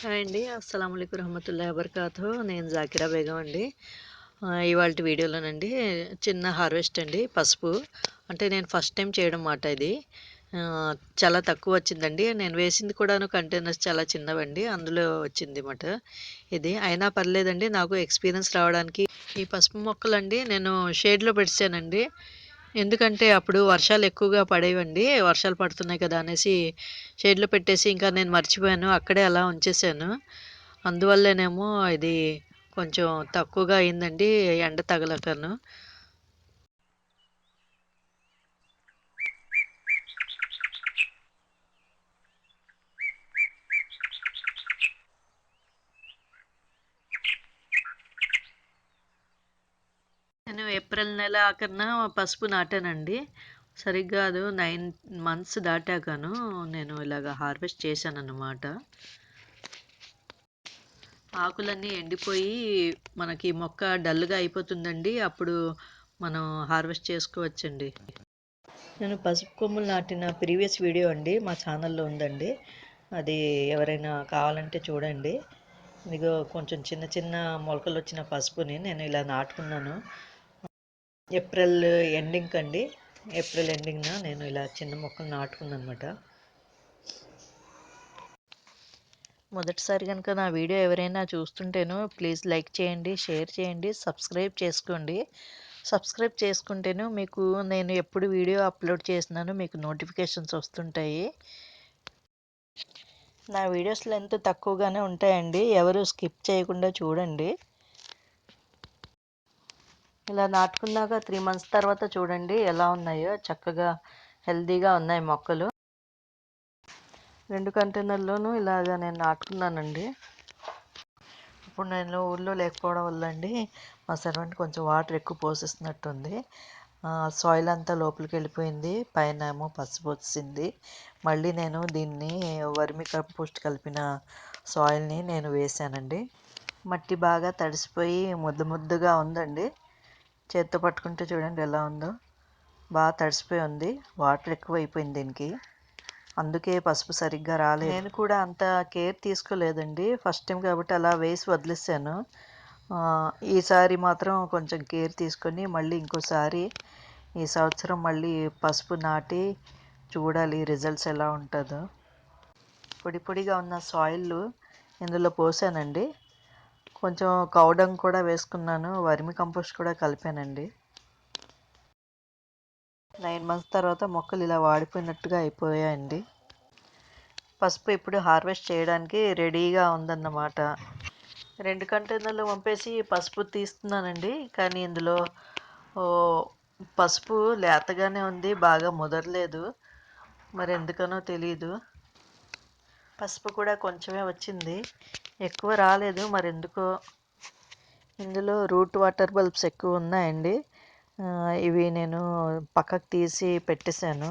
Hi అండి. అస్సలం అయికు రహమతుల్లా వబర్కాతు. నేను జాకిరా బేగం అండి. ఇవాళ వీడియోలోనండి చిన్న హార్వెస్ట్ అండి పసుపు. అంటే నేను ఫస్ట్ టైం చేయడం మాట ఇది. చాలా తక్కువ వచ్చిందండి. నేను వేసింది కూడాను కంటైనర్స్ చాలా చిన్నవండి. అందులో వచ్చింది మాట ఇది. అయినా పర్లేదండి నాకు ఎక్స్పీరియన్స్ రావడానికి ఈ పసుపు మొక్కలండి నేను షేడ్లో పెడిచానండి ఎందుకంటే అప్పుడు వర్షాలు ఎక్కువగా పడేవండి వర్షాలు పడుతున్నాయి కదా అనేసి షేడ్లో పెట్టేసి ఇంకా నేను మర్చిపోయాను అక్కడే అలా ఉంచేసాను. అందువల్లనేమో ఇది కొంచెం తక్కువగా అయిందండి ఎండ తగలకను. నేను ఏప్రిల్ నెల ఆఖరిన పసుపు నాటానండి. సరిగ్గా అది నైన్ మంత్స్ దాటాకను నేను ఇలాగ హార్వెస్ట్ చేశాను అన్నమాట ఆకులన్నీ ఎండిపోయి మనకి మొక్క డల్గా అయిపోతుందండి. అప్పుడు మనం హార్వెస్ట్ చేసుకోవచ్చండి. నేను పసుపు కొమ్ములు నాటిన ప్రీవియస్ వీడియో అండి. మా ఛానల్లో ఉందండి. అది ఎవరైనా కావాలంటే చూడండి. ఇదిగో కొంచెం చిన్న చిన్న మొలకలు వచ్చిన పసుపుని నేను ఇలా నాటుకున్నాను. ఏప్రిల్ ఎండింగ్ అండి ఏప్రిల్ ఎండింగ్న నేను ఇలా చిన్న మొక్కలు నాటుకున్నాను అనమాట మొదటిసారి కనుక నా వీడియో ఎవరైనా చూస్తుంటేనో ప్లీజ్ లైక్ చేయండి షేర్ చేయండి సబ్స్క్రైబ్ చేసుకోండి. సబ్స్క్రైబ్ చేసుకుంటేను మీకు నేను ఎప్పుడు వీడియో అప్లోడ్ చేసినానో మీకు నోటిఫికేషన్స్ వస్తుంటాయి. నా వీడియోస్ లెంత్ తక్కువగానే ఉంటాయండి. ఎవరు స్కిప్ చేయకుండా చూడండి. ఇలా నాటుకున్నాక త్రీ మంత్స్ తర్వాత చూడండి ఎలా ఉన్నాయో. చక్కగా హెల్తీగా ఉన్నాయి మొక్కలు. రెండు కంటైనర్లోనూ ఇలాగ నేను నాటుకున్నానండి. ఇప్పుడు నేను ఊళ్ళో లేకపోవడం వల్ల అండి మా సర్వెంట్ కొంచెం వాటర్ ఎక్కువ పోసేస్తున్నట్టుంది సాయిల్ అంతా లోపలికి వెళ్ళిపోయింది. పైన ఏమో పసుపు వచ్చింది మళ్ళీ నేను దీన్ని వర్మి కంపోస్ట్ కలిపిన సాయిల్ని నేను వేసానండి. మట్టి బాగా తడిసిపోయి ముద్ద ముద్దగా ఉందండి. చేత్తో పట్టుకుంటే చూడండి ఎలా ఉందో. బాగా తడిసిపోయి ఉంది. వాటర్ ఎక్కువ అయిపోయింది దీనికి. అందుకే పసుపు సరిగ్గా రాలేదు. నేను కూడా అంత కేర్ తీసుకోలేదండి. ఫస్ట్ టైం కాబట్టి అలా వేసి వదిలేసాను ఈసారి మాత్రం కొంచెం కేర్ తీసుకొని మళ్ళీ ఇంకోసారి ఈ సంవత్సరం మళ్ళీ పసుపు నాటి చూడాలి రిజల్ట్స్ ఎలా ఉంటుందో. పొడి పొడిగా ఉన్న సాయిల్ ఇందులో పోసానండి. కొంచెం కౌడంగ్ కూడా వేసుకున్నాను వర్మి కంపోస్ట్ కూడా కలిపానండి. నైన్ మంత్స్ తర్వాత మొక్కలు ఇలా వాడిపోయినట్టుగా అయిపోయాయండి. పసుపు ఇప్పుడు హార్వెస్ట్ చేయడానికి రెడీగా ఉందన్నమాట. రెండు కంటైనర్లు పంపేసి పసుపు తీస్తున్నానండి కానీ ఇందులో పసుపు లేతగానే ఉంది బాగా ముదరలేదు. మరి ఎందుకనో తెలీదు. పసుపు కూడా కొంచెమే వచ్చింది. ఎక్కువ రాలేదు. మరి ఎందుకో ఇందులో రూట్ వాటర్ బల్బ్స్ ఎక్కువ ఉన్నాయండి. ఇవి నేను పక్కకు తీసి పెట్టేశాను.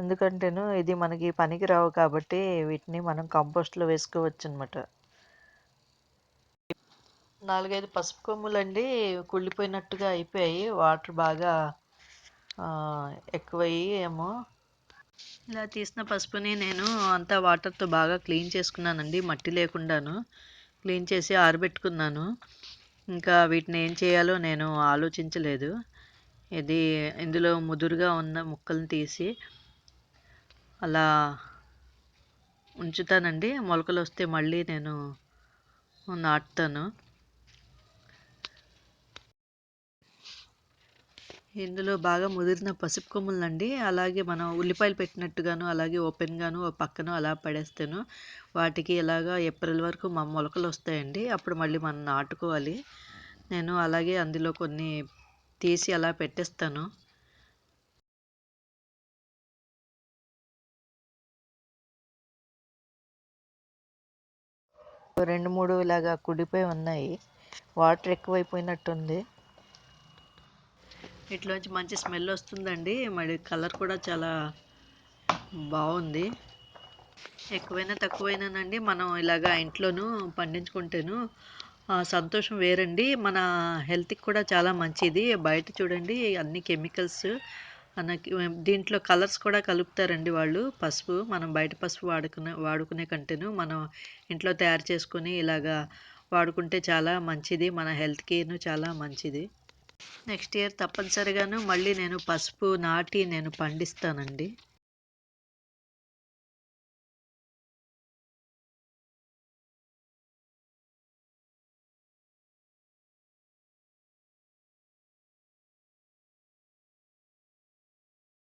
ఎందుకంటేను ఇది మనకి పనికి రావు కాబట్టి వీటిని మనం కంపోస్ట్లో వేసుకోవచ్చు అనమాట నాలుగైదు పసుపు కొమ్ములు అండి కుళ్ళిపోయినట్టుగా అయిపోయాయి. వాటర్ బాగా ఎక్కువయ్యి ఏమో ఇలా తీసిన పసుపుని నేను అంతా వాటర్తో బాగా క్లీన్ చేసుకున్నానండి మట్టి లేకుండాను. క్లీన్ చేసి ఆరబెట్టుకున్నాను. ఇంకా వీటిని ఏం చేయాలో నేను ఆలోచించలేదు. ఇది ఇందులో ముదురుగా ఉన్న ముక్కలను తీసి అలా ఉంచుతానండి. మొలకలు వస్తే మళ్ళీ నేను నాటుతాను. ఇందులో బాగా ముదిరిన పసుపు కొమ్ములండి. అలాగే మనం ఉల్లిపాయలు పెట్టినట్టుగాను అలాగే ఓపెన్గాను పక్కన అలా పడేస్తాను వాటికి ఇలాగా ఏప్రిల్ వరకు మా మొలకలు వస్తాయండి అప్పుడు మళ్ళీ మనం నాటుకోవాలి. నేను అలాగే అందులో కొన్ని తీసి అలా పెట్టేస్తాను. రెండు మూడు ఇలాగా కుడిపోయి ఉన్నాయి. వాటర్ ఎక్కువైపోయినట్టుంది. ఇట్లోంచి మంచి స్మెల్ వస్తుందండి. మరి కలర్ కూడా చాలా బాగుంది. ఎక్కువైనా తక్కువైనానండి. మనం ఇలాగా ఇంట్లోనూ పండించుకుంటేను సంతోషం వేరండి. మన హెల్త్కి కూడా చాలా మంచిది. బయట చూడండి అన్ని కెమికల్స్ మనకి దీంట్లో కలర్స్ కూడా కలుపుతారండి వాళ్ళు. పసుపు మనం బయట పసుపు వాడుకునే వాడుకునే కంటేను మనం ఇంట్లో తయారు చేసుకుని ఇలాగా వాడుకుంటే చాలా మంచిది. మన హెల్త్కిను చాలా మంచిది. నెక్స్ట్ ఇయర్ తప్పనిసరిగాను మళ్ళీ నేను పసుపు నాటి నేను పండిస్తానండి.